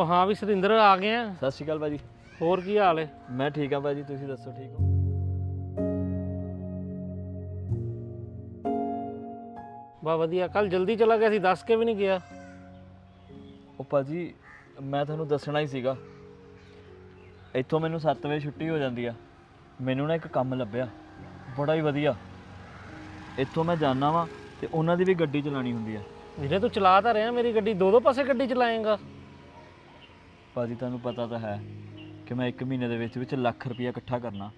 ਉਹ ਹਾਂ ਵੀ ਸਤਿੰਦਰ ਆ ਗਏ ਆ। ਸਤਿ ਸ਼੍ਰੀ ਅਕਾਲ ਭਾਜੀ। ਹੋਰ ਕੀ ਹਾਲ ਹੈ ਮੈਂ ਠੀਕ ਹਾਂ ਭਾਜੀ ਤੁਸੀਂ ਦੱਸੋ ਠੀਕ ਹੋ? ਬਾ ਵਧੀਆ ਕੱਲ ਜਲਦੀ ਚਲਾ ਗਿਆ ਸੀ ਦੱਸ ਕੇ ਵੀ ਨਹੀਂ ਗਿਆ। ਉਹ ਭਾਜੀ ਮੈਂ ਤੁਹਾਨੂੰ ਦੱਸਣਾ ਹੀ ਸੀਗਾ। ਇੱਥੋਂ ਮੈਨੂੰ 7 ਵਜੇ ਛੁੱਟੀ ਹੋ ਜਾਂਦੀ ਆ। ਮੈਨੂੰ ਨਾ ਇੱਕ ਕੰਮ ਲੱਭਿਆ ਬੜਾ ਹੀ ਵਧੀਆ। ਇੱਥੋਂ ਮੈਂ ਜਾਣਾ ਵਾਂ ਤੇ ਉਹਨਾਂ ਦੀ ਵੀ ਗੱਡੀ ਚਲਾਣੀ ਹੁੰਦੀ ਆ। ਵੀਰੇ ਤੂੰ ਚਲਾ ਤਾਂ ਰਿਹਾ ਮੇਰੀ ਗੱਡੀ ਦੋ ਦੋ ਪਾਸੇ ਗੱਡੀ ਚਲਾਏਗਾ। ਭਾਜੀ ਤੁਹਾਨੂੰ ਪਤਾ ਤਾਂ ਹੈ ਕਿ ਮੈਂ 1 ਮਹੀਨੇ ਦੇ ਵਿੱਚ ਵਿੱਚ ਲੱਖ ਰੁਪਇਆ ਇਕੱਠਾ ਕਰਨਾ।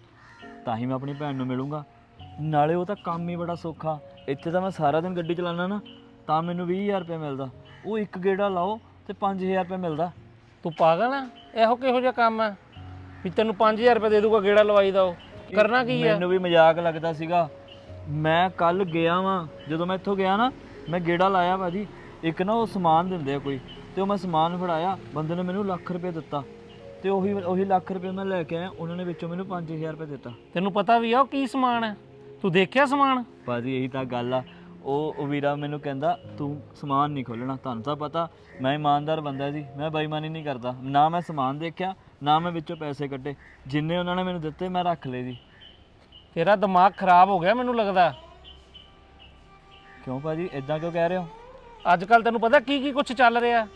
ਤਾਂ ਹੀ ਮੈਂ ਆਪਣੀ ਭੈਣ ਨੂੰ ਮਿਲੂੰਗਾ। ਨਾਲੇ ਉਹ ਤਾਂ ਕੰਮ ਹੀ ਬੜਾ ਸੌਖਾ। ਇੱਥੇ ਤਾਂ ਮੈਂ ਸਾਰਾ ਦਿਨ ਗੱਡੀ ਚਲਾਉਣਾ ਨਾ ਤਾਂ ਮੈਨੂੰ 20000 ਰੁਪਏ ਮਿਲਦਾ। ਉਹ ਇੱਕ ਗੇੜਾ ਲਾਓ ਤੇ 5000 ਰੁਪਏ ਮਿਲਦਾ। ਤੂੰ ਪਾਗਲ ਆ? ਇਹੋ ਕਿਹੋ ਜਿਹਾ ਕੰਮ ਹੈ ਵੀ ਤੈਨੂੰ 5000 ਰੁਪਏ ਦੇ ਦੂਗਾ ਗੇੜਾ ਲਵਾਈ ਦਾ ਉਹ। ਕਰਨਾ ਕੀ ਹੈ ਮੈਨੂੰ ਵੀ ਮਜ਼ਾਕ ਲੱਗਦਾ ਸੀਗਾ। ਮੈਂ ਕੱਲ ਗਿਆ ਵਾਂ। ਜਦੋਂ ਮੈਂ ਇੱਥੋਂ ਗਿਆ ਨਾ ਮੈਂ ਗੇੜਾ ਲਾਇਆ ਭਾਜੀ। ਇੱਕ ਨਾ ਉਹ ਸਮਾਨ ਦਿੰਦੇ ਆ ਕੋਈ। ਤੇ ਉਹ ਮੈਂ ਸਮਾਨ ਫੜਾਇਆ ਬੰਦੇ ਨੇ ਮੈਨੂੰ ਲੱਖ ਰੁਪਏ ਦਿੱਤਾ। ਤੇ ਉਹੀ ਉਹੀ ਲੱਖ ਰੁਪਏ ਮੈਂ ਲੈ ਕੇ ਆਇਆ ਉਹਨਾਂ ਨੇ ਵਿੱਚੋਂ ਮੈਨੂੰ 5000 ਰੁਪਏ ਦਿੱਤਾ। ਤੈਨੂੰ ਪਤਾ ਵੀ ਆ ਉਹ ਕੀ ਸਮਾਨ ਹੈ? ਤੂੰ ਦੇਖਿਆ ਸਮਾਨ? ਭਾਜੀ ਇਹੀ ਤਾਂ ਗੱਲ ਆ। ਉਹ ਉਹ ਵੀਰਾ ਮੈਨੂੰ ਕਹਿੰਦਾ ਤੂੰ ਸਮਾਨ ਨਹੀਂ ਖੋਲਣਾ ਤੁਹਾਨੂੰ ਤਾਂ ਪਤਾ ਮੈਂ ਇਮਾਨਦਾਰ ਬੰਦਾ ਜੀ ਮੈਂ ਬੇਈਮਾਨੀ ਨਹੀਂ ਕਰਦਾ। ਨਾ ਮੈਂ ਸਮਾਨ ਦੇਖਿਆ ਨਾ ਮੈਂ ਵਿੱਚੋਂ ਪੈਸੇ ਕੱਢੇ। ਜਿੰਨੇ ਉਹਨਾਂ ਨੇ ਮੈਨੂੰ ਦਿੱਤੇ ਮੈਂ ਰੱਖ ਲਏ ਜੀ। ਤੇਰਾ ਦਿਮਾਗ ਖਰਾਬ ਹੋ ਗਿਆ ਮੈਨੂੰ ਲੱਗਦਾ। ਕਿਉਂ ਭਾਜੀ? ਇਦਾਂ ਕਿਉਂ ਕਹਿ ਰਹੇ ਹੋ? ਅੱਜ ਕੱਲ ਤੈਨੂੰ ਪਤਾ ਕੀ ਕੀ ਕੁਝ ਚੱਲ ਰਿਹਾ।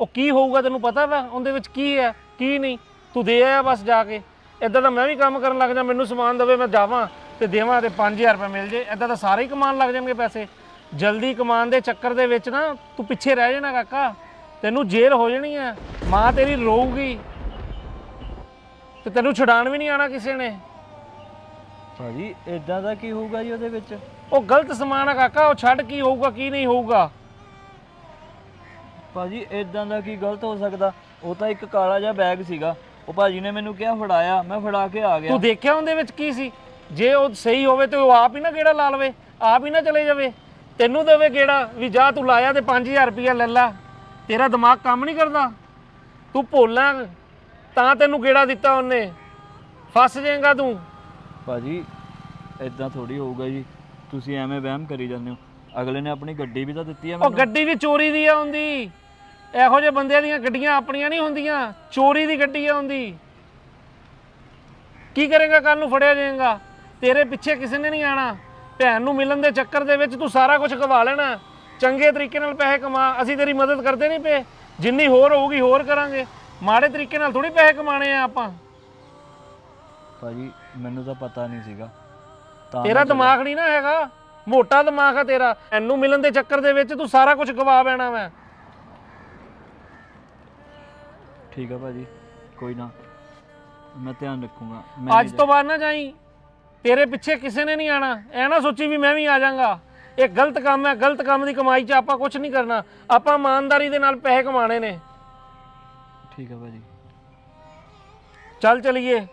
ਉਹ ਕੀ ਹੋਊਗਾ ਤੈਨੂੰ ਪਤਾ ਵਾ? ਉਹਦੇ ਵਿੱਚ ਕੀ ਹੈ ਕੀ ਨਹੀਂ? ਤੂੰ ਦੇ ਆਇਆ ਬਸ ਜਾ ਕੇ। ਇਦਾਂ ਤਾਂ ਮੈਂ ਵੀ ਕੰਮ ਕਰਨ ਲੱਗ ਜਾ ਮੈਨੂੰ ਸਮਾਨ ਦਵੇ ਮੈਂ ਜਾਵਾਂ ਤੇ ਦੇਵਾਂ ਤੇ 5000 ਰੁਪਏ ਮਿਲ ਜੇ। ਇਦਾਂ ਤਾਂ ਸਾਰੇ ਹੀ ਕਮਾਉਣ ਲੱਗ ਜਾਣਗੇ ਪੈਸੇ। ਜਲਦੀ ਕਮਾਉਣ ਦੇ ਚੱਕਰ ਦੇ ਵਿੱਚ ਨਾ ਤੂੰ ਪਿੱਛੇ ਰਹਿ ਜਾਣਾ ਕਾਕਾ। ਤੈਨੂੰ ਜੇਲ੍ਹ ਹੋ ਜਾਣੀ ਹੈ। ਮਾਂ ਤੇਰੀ ਰੋਊਗੀ। ਤੇ ਤੈਨੂੰ ਛੁਡਾਣ ਵੀ ਨਹੀਂ ਆਣਾ ਕਿਸੇ ਨੇ। ਭਾਜੀ ਇਦਾਂ ਦਾ ਕੀ ਹੋਊਗਾ ਜੀ ਉਹਦੇ ਵਿੱਚ? ਉਹ ਗਲਤ ਸਮਾਨ ਆ ਕਾਕਾ ਉਹ ਛੱਡ ਕੀ ਹੋਊਗਾ ਕੀ ਨਹੀਂ ਹੋਊਗਾ। ਭਾਜੀ ਇਦਾਂ ਦਾ ਕੀ ਗਲਤ ਹੋ ਸਕਦਾ? ਉਹ ਤਾਂ ਇੱਕ ਕਾਲਾ ਜਿਹਾ ਬੈਗ ਸੀਗਾ। ਉਹ ਭਾਜੀ ਨੇ ਮੈਨੂੰ ਕਿਹਾ ਫੜਾਇਆ ਮੈਂ ਫੜਾ ਕੇ ਆ ਗਿਆ। ਤੂੰ ਦੇਖਿਆ ਉਹਦੇ ਵਿੱਚ ਕੀ ਸੀ? ਜੇ ਉਹ ਸਹੀ ਹੋਵੇ ਤੇ ਉਹ ਆਪ ਹੀ ਨਾ ਗੇੜਾ ਲਾ ਲਵੇ ਆਪ ਹੀ ਨਾ ਚਲੇ ਜਾਵੇ। ਤੈਨੂੰ ਦੇਵੇ ਗੇੜਾ ਵੀ ਜਾ ਤੂੰ ਲਾਇਆ ਤੇ 5000 ਰੁਪਇਆ ਲੈ ਲੈ। ਤੇਰਾ ਦਿਮਾਗ ਕੰਮ ਨਹੀਂ ਕਰਦਾ। ਤੂੰ ਭੋਲਾ ਤਾਂ ਤੈਨੂੰ ਗੇੜਾ ਦਿੱਤਾ ਉਹਨੇ। ਫਸ ਜਾਏਗਾ ਤੂੰ। ਭਾਜੀ ਇਦਾਂ ਥੋੜੀ ਹੋਊਗਾ ਜੀ। ਤੁਸੀਂ ਐਵੇਂ ਵਹਿਮ ਕਰੀ ਜਾਂਦੇ ਹੋ। ਅਗਲੇ ਨੇ ਆਪਣੀ ਗੱਡੀ ਵੀ ਤਾਂ ਦਿੱਤੀ ਆ ਉਹ ਮੈਨੂੰ। ਗੱਡੀ ਵੀ ਚੋਰੀ ਦੀ ਆ ਹੁੰਦੀ ਇਹੋ ਜਿਹੇ ਬੰਦਿਆਂ ਦੀਆਂ ਗੱਡੀਆਂ ਆਪਣੀਆਂ ਨਹੀਂ ਹੁੰਦੀਆਂ ਚੋਰੀ ਦੀ ਗੱਡੀ ਆ ਹੁੰਦੀ ਕੀ ਕਰੇਗਾ ਕੱਲ ਨੂੰ ਫੜਿਆ ਜਾਏਗਾ। ਤੇਰੇ ਪਿੱਛੇ ਕਿਸੇ ਨੇ ਨਹੀਂ ਆਣਾ ਭੈਣ ਨੂੰ ਮਿਲਣ ਦੇ ਚੱਕਰ ਦੇ ਵਿੱਚ ਤੂੰ ਸਾਰਾ ਕੁਝ ਗਵਾ ਲੈਣਾ। ਚੰਗੇ ਤਰੀਕੇ ਨਾਲ ਪੈਸੇ ਕਮਾ ਅਸੀਂ ਤੇਰੀ ਮਦਦ ਕਰਦੇ ਨਹੀਂ ਪਏ। ਜਿੰਨੀ ਹੋਰ ਹੋਊਗੀ ਹੋਰ ਕਰਾਂਗੇ। ਮਾੜੇ ਤਰੀਕੇ ਨਾਲ ਥੋੜੀ ਪੈਸੇ ਕਮਾਣੇ ਆ ਆਪਾਂ। ਭਾਜੀ ਮੈਨੂੰ ਤਾਂ ਪਤਾ ਨਹੀਂ ਸੀਗਾ। ਤਾਂ ਤੇਰਾ ਦਿਮਾਗ ਨਹੀਂ ਨਾ ਹੈਗਾ। ਮੋਟਾ ਦਿਮਾਗ ਆ ਤੇਰਾ। ਇਹਨੂੰ ਮਿਲਣ ਦੇ ਚੱਕਰ ਦੇ ਵਿੱਚ ਤੂੰ ਸਾਰਾ ਕੁਝ ਗਵਾ ਬੈਣਾ ਮੈਂ ਠੀਕ ਆ ਭਾਜੀ ਕੋਈ ਨਾ। ਮੈਂ ਧਿਆਨ ਰੱਖੂੰਗਾ। ਮੈਂ ਅੱਜ ਤੋਂ ਬਾਅਦ ਨਾ ਜਾਈ। ਤੇਰੇ ਪਿੱਛੇ ਕਿਸੇ ਨੇ ਨਹੀਂ ਆਣਾ। ਐ ਨਾ ਸੋਚੀ ਵੀ ਮੈਂ ਵੀ ਆ ਜਾਵਾਂਗਾ ਇਹ ਗਲਤ ਕੰਮ ਹੈ ਗਲਤ ਕੰਮ ਦੀ ਕਮਾਈ 'ਚ ਆਪਾਂ ਕੁਝ ਨਹੀਂ ਕਰਨਾ। ਆਪਾਂ ਇਮਾਨਦਾਰੀ ਦੇ ਨਾਲ ਪੈਸੇ ਕਮਾਣੇ ਨੇ। ਠੀਕ ਆ ਭਾਜੀ। ਚੱਲ ਚਲੀਏ।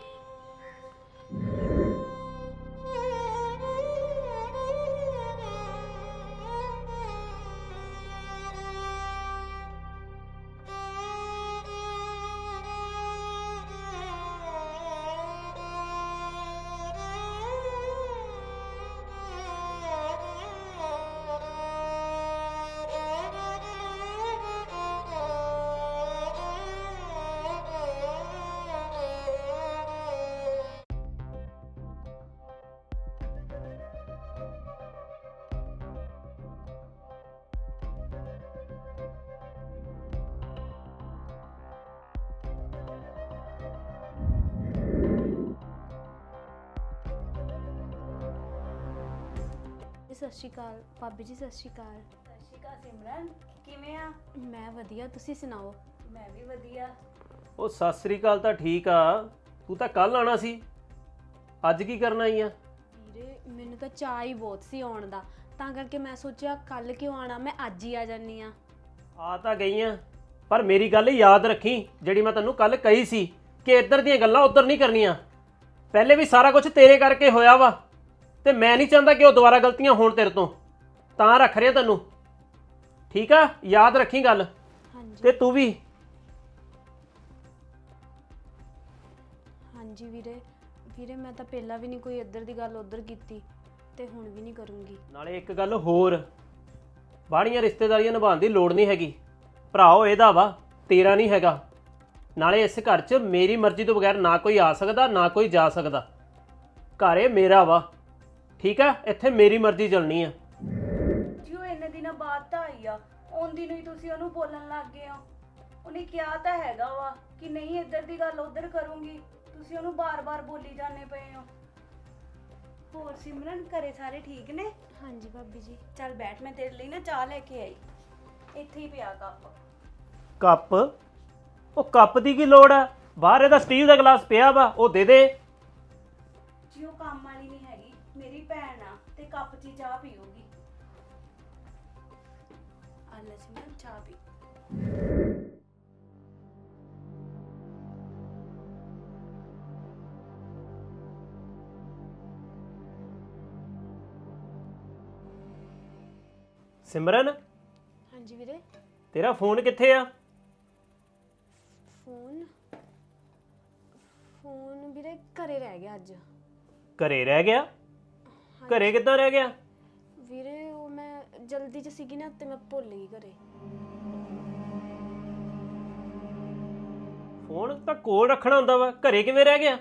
ਸਤਿ ਸ਼੍ਰੀ ਅਕਾਲ ਭਾਬੀ ਜੀ ਸਤਿ ਸ਼੍ਰੀ ਅਕਾਲ। ਸਤਿ ਸ਼੍ਰੀ ਅਕਾਲ ਸਿਮਰਨ ਕਿਵੇਂ ਆ? ਮੈਂ ਵਧੀਆ ਤੁਸੀਂ ਸੁਣਾਓ? ਮੈਂ ਵੀ ਵਧੀਆ। ਉਹ ਸਤਿ ਸ੍ਰੀ ਅਕਾਲ ਤਾਂ ਠੀਕ ਆ ਤੂੰ ਤਾਂ ਕੱਲ ਆਣਾ ਸੀ। ਅੱਜ ਕੀ ਕਰਨ ਆਈ ਆ? ਵੀਰੇ ਮੈਨੂੰ ਤਾਂ ਚਾਹ ਹੀ ਬਹੁਤ ਸੀ ਆਉਣ ਦਾ। ਤਾਂ ਕਰਕੇ ਮੈਂ ਸੋਚਿਆ ਕੱਲ ਕਿਉਂ ਆਣਾ ਮੈਂ ਅੱਜ ਹੀ ਆ ਜਾਨੀ ਆ ਆ ਤਾਂ ਗਈ ਆ ਪਰ ਮੇਰੀ ਗੱਲ ਯਾਦ ਰੱਖੀ ਜਿਹੜੀ ਮੈਂ ਤੈਨੂੰ ਕੱਲ ਕਹੀ ਸੀ ਕਿ ਇੱਧਰ ਦੀਆਂ ਗੱਲਾਂ ਉੱਧਰ ਨਹੀਂ ਕਰਨੀਆਂ। ਪਹਿਲੇ ਵੀ ਸਾਰਾ ਕੁਝ ਤੇਰੇ ਕਰਕੇ ਹੋਇਆ ਵਾ। ਤੇ ਮੈਂ ਨਹੀਂ ਚਾਹੁੰਦਾ ਕਿ ਉਹ ਦੁਬਾਰਾ ਗਲਤੀਆਂ ਹੋਣ ਤੇਰੇ ਤੋਂ। ਤਾਂ ਰੱਖ ਰਿਹਾ ਤੈਨੂੰ। ਠੀਕ ਆ? ਯਾਦ ਰੱਖੀ ਗੱਲ। ਹਾਂਜੀ। ਤੇ ਤੂੰ ਵੀ। ਹਾਂਜੀ ਵੀਰੇ। ਵੀਰੇ ਮੈਂ ਤਾਂ ਪਹਿਲਾਂ ਵੀ ਨਹੀਂ ਕੋਈ ਇੱਧਰ ਦੀ ਗੱਲ ਉੱਧਰ ਕੀਤੀ ਤੇ ਹੁਣ ਵੀ ਨਹੀਂ ਕਰੂੰਗੀ। ਨਾਲੇ ਇੱਕ ਗੱਲ ਹੋਰ। ਬਾਹੜੀਆਂ ਰਿਸ਼ਤੇਦਾਰੀਆਂ ਨਿਭਾਉਣ ਦੀ ਲੋੜ ਨਹੀਂ ਹੈਗੀ। ਭਰਾਓ ਇਹਦਾ ਵਾ ਤੇਰਾ ਨਹੀਂ ਹੈਗਾ। ਨਾਲੇ ਇਸ ਘਰ 'ਚ ਮੇਰੀ ਮਰਜ਼ੀ ਤੋਂ ਬਗੈਰ ਨਾ ਕੋਈ ਆ ਸਕਦਾ ਨਾ ਕੋਈ ਜਾ ਸਕਦਾ। ਘਰ ਇਹ ਮੇਰਾ ਵਾ। ਠੀਕ ਆ? ਇੱਥੇ ਮੇਰੀ ਮਰਜ਼ੀ ਚੱਲਣੀ ਆ। ਜੀ ਉਹ ਇੰਨੇ ਦਿਨਾਂ ਬਾਅਦ ਤਾਂ ਆਈ ਆ। ਆਉਂਦੀ ਨੂੰ ਹੀ ਤੁਸੀਂ ਉਹਨੂੰ ਬੋਲਣ ਲੱਗ ਗਏ ਹੋ। ਉਹਨੇ ਕਿਹਾ ਤਾਂ ਹੈਗਾ ਵਾ ਕਿ ਨਹੀਂ ਇੱਧਰ ਦੀ ਗੱਲ ਉੱਧਰ ਕਰੂੰਗੀ। ਤੁਸੀਂ ਉਹਨੂੰ ਬਾਰ-ਬਾਰ ਬੋਲੀ ਜਾਂਦੇ ਪਏ ਹੋ। ਹੋਰ ਸਿਮਰਨ ਘਰੇ ਸਾਰੇ ਠੀਕ ਨੇ? ਹਾਂਜੀ ਭਾਬੀ ਜੀ। ਚੱਲ ਬੈਠ ਮੈਂ ਤੇਰੇ ਲਈ ਨਾ ਚਾਹ ਲੈ ਕੇ ਆਈ। ਇੱਥੇ ਹੀ ਪਿਆ ਕੱਪ। ਕੱਪ? ਉਹ ਕੱਪ ਦੀ ਕੀ ਲੋੜ ਆ? ਬਾਹਰ ਇਹਦਾ ਸਟੀਲ ਦਾ ਗਲਾਸ ਪਿਆ ਵਾ ਉਹ ਦੇ ਦੇ। ਜੀ ਉਹ ਕੰਮ ਵਾਲੀ ਨਹੀਂ ਭੈਣ ਆ ਤੇ ਕੱਪ 'ਚ ਹੀ ਚਾਹ ਪੀਊਗੀ। ਆ ਲੈ ਸਿਮਰਨ ਚਾਹ ਪੀ। ਸਿਮਰਨ? ਹਾਂਜੀ ਵੀਰੇ। ਤੇਰਾ ਫੋਨ ਕਿੱਥੇ ਆ? ਫੋਨ? ਫੋਨ ਵੀਰੇ ਘਰੇ ਰਹਿ ਗਿਆ ਅੱਜ। ਘਰੇ ਰਹਿ ਗਿਆ? ਘਰੇ ਕਿੱਦਾਂ ਰਹਿ ਗਿਆ? ਵੀਰੇ ਉਹ ਮੈਂ ਜਲਦੀ ਚ ਸੀਗੀ ਨਾ ਤੇ ਮੈਂ ਭੁੱਲ ਗਈ ਘਰੇ। ਫੋਨ ਤਾਂ ਕੋਲ ਰੱਖਣਾ ਹੁੰਦਾ ਵਾ। ਘਰੇ ਕਿਵੇਂ ਰਹਿ ਗਿਆ?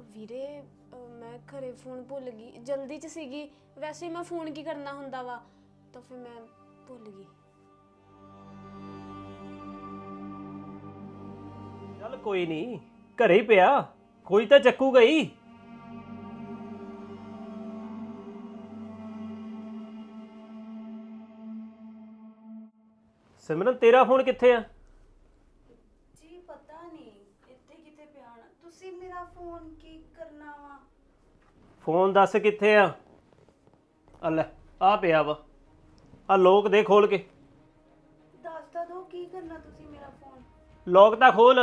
ਵੀਰੇ ਅਹ ਮੈਂ ਘਰੇ ਫੋਨ ਭੁੱਲ ਗਈ। ਜਲਦੀ ਚ ਸੀਗੀ। ਵੈਸੇ ਮੈਂ ਫੋਨ ਕੀ ਕਰਨਾ ਹੁੰਦਾ ਵਾ ਤਾਂ ਫਿਰ ਮੈਂ ਭੁੱਲ ਗਈ। ਚੱਲ ਕੋਈ ਨਹੀਂ ਘਰੇ ਹੀ ਪਿਆ। ਕੋਈ ਤਾਂ ਚੱਕੂਗਾ ਹੀ ਸਿਮਰਨ ਤੇਰਾ ਫੋਨ ਕਿੱਥੇ ਆ? ਜੀ ਪਤਾ ਨਹੀਂ। ਇੱਥੇ ਕਿਤੇ ਪਿਆ ਹੋਣਾ। ਤੁਸੀਂ ਮੇਰਾ ਫੋਨ ਕੀ ਕਰਨਾ ਵਾ? ਫੋਨ ਦੱਸ ਕਿੱਥੇ ਆ? ਆ ਲੈ ਆ ਪਿਆ ਵਾ। ਆ ਲੋਕ ਦੇ ਖੋਲ ਕੇ। ਦੱਸ ਤਾਂ ਦੋ ਕੀ ਕਰਨਾ ਤੁਸੀਂ ਮੇਰਾ ਫੋਨ? ਲੋਕ ਤਾਂ ਖੋਲ।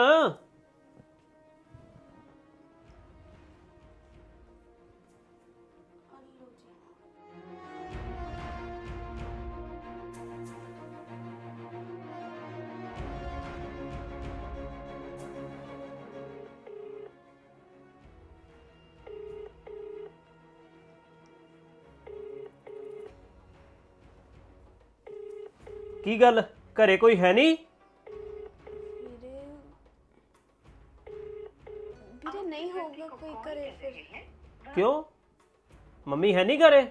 ਕੀ ਗੱਲ? ਘਰੇ ਕੋਈ ਹੈ ਨਹੀਂ? ਵੀਰੇ ਵੀਰੇ ਨਹੀਂ ਹੋਊਗਾ ਕੋਈ ਘਰੇ ਫਿਰ। ਕਿਉਂ? ਮੰਮੀ ਹੈ ਨਹੀਂ ਘਰੇ?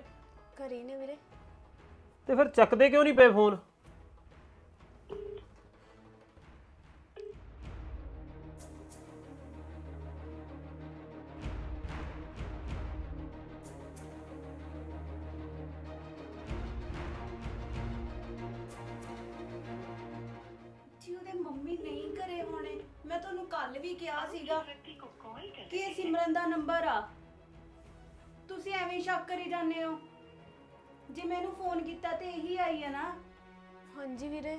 ਘਰੇ ਹੀ ਨੇ ਵੀਰੇ। ਤੇ ਫਿਰ ਚੱਕਦੇ ਕਿਉਂ ਨਹੀਂ ਪਏ ਫੋਨ? ਕੱਲ ਵੀ ਕਿਹਾ ਸੀਗਾ ਕਿ ਇਹ ਸਿਮਰਨ ਦਾ ਨੰਬਰ ਆ। ਤੁਸੀਂ ਐਵੇਂ ਹੀ ਸ਼ੱਕ ਕਰੀ ਜਾਂਦੇ ਹੋ। ਜੇ ਮੈਨੂੰ ਫੋਨ ਕੀਤਾ ਤੇ ਇਹੀ ਆਈ ਆ ਨਾ। ਹਾਂਜੀ ਵੀਰੇ।